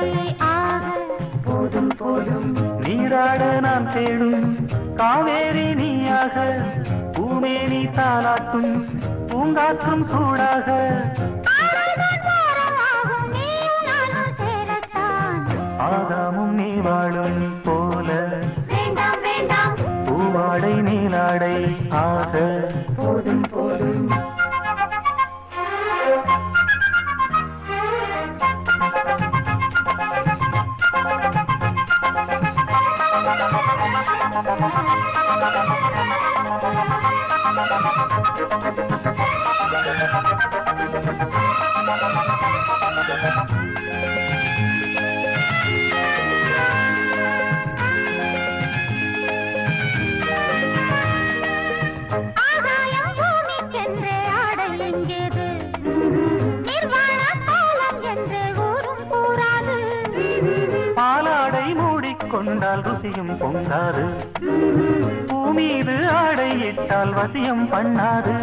ஆசை ஆக போதும் போதும். நீராட நாம் தேடும். காவேரி நீயாக பூமேனி தாளாட்டும் பூங்காற்றும் சூடாக. ஆதாமும் நீ வாழும் போல. பூவாடை நீலாடை ஆக. போதும் போதும். Thank you. மூடிக்கொண்டால் ருசியும் பொங்காது. பூமீது ஆடை இட்டால் வசியம் பண்ணாது.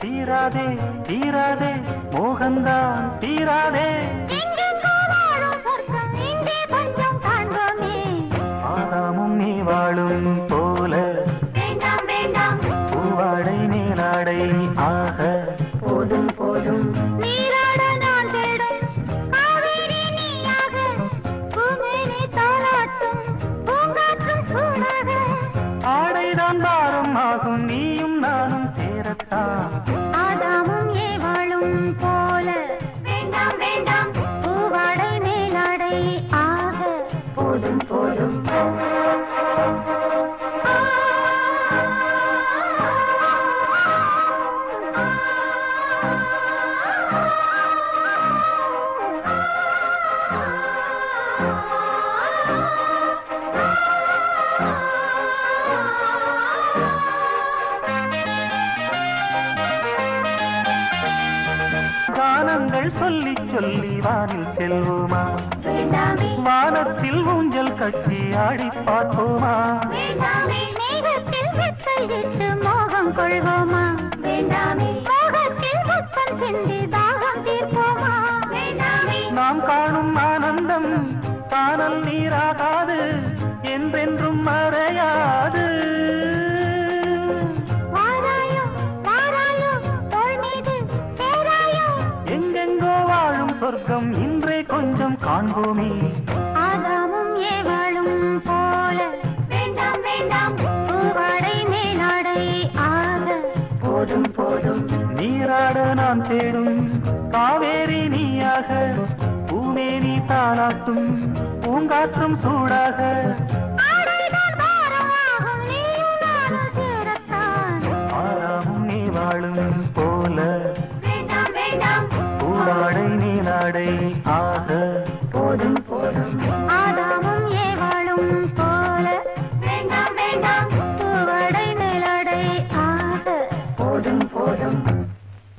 தீராதே தீராதே மோகந்தான் தீராதே. தான் பாரம் ஆகும். நீ சொல்லி சொல்லி வானில் செல்வோமா? வானத்தில் ஊஞ்சல் கட்டி ஆடி பார்ப்போமா? மோகம் கொள்வோமா? நாம் காணும் ஆனந்தம் காணல் நீராகாது என்றென்றும் காண்போமே. ஆதாமும் ஏவாளும் போல வேண்டாம் வேண்டாம் பூவாடை மேலாடை ஆக. போதும் போதும் நீராட நான் தேடும். காவேரி நீயாக பூமேனி தாளாட்டும் பூங்காற்றும் சூடாக. ஆறாமும் நீ வாழும் போல. ಸಂತ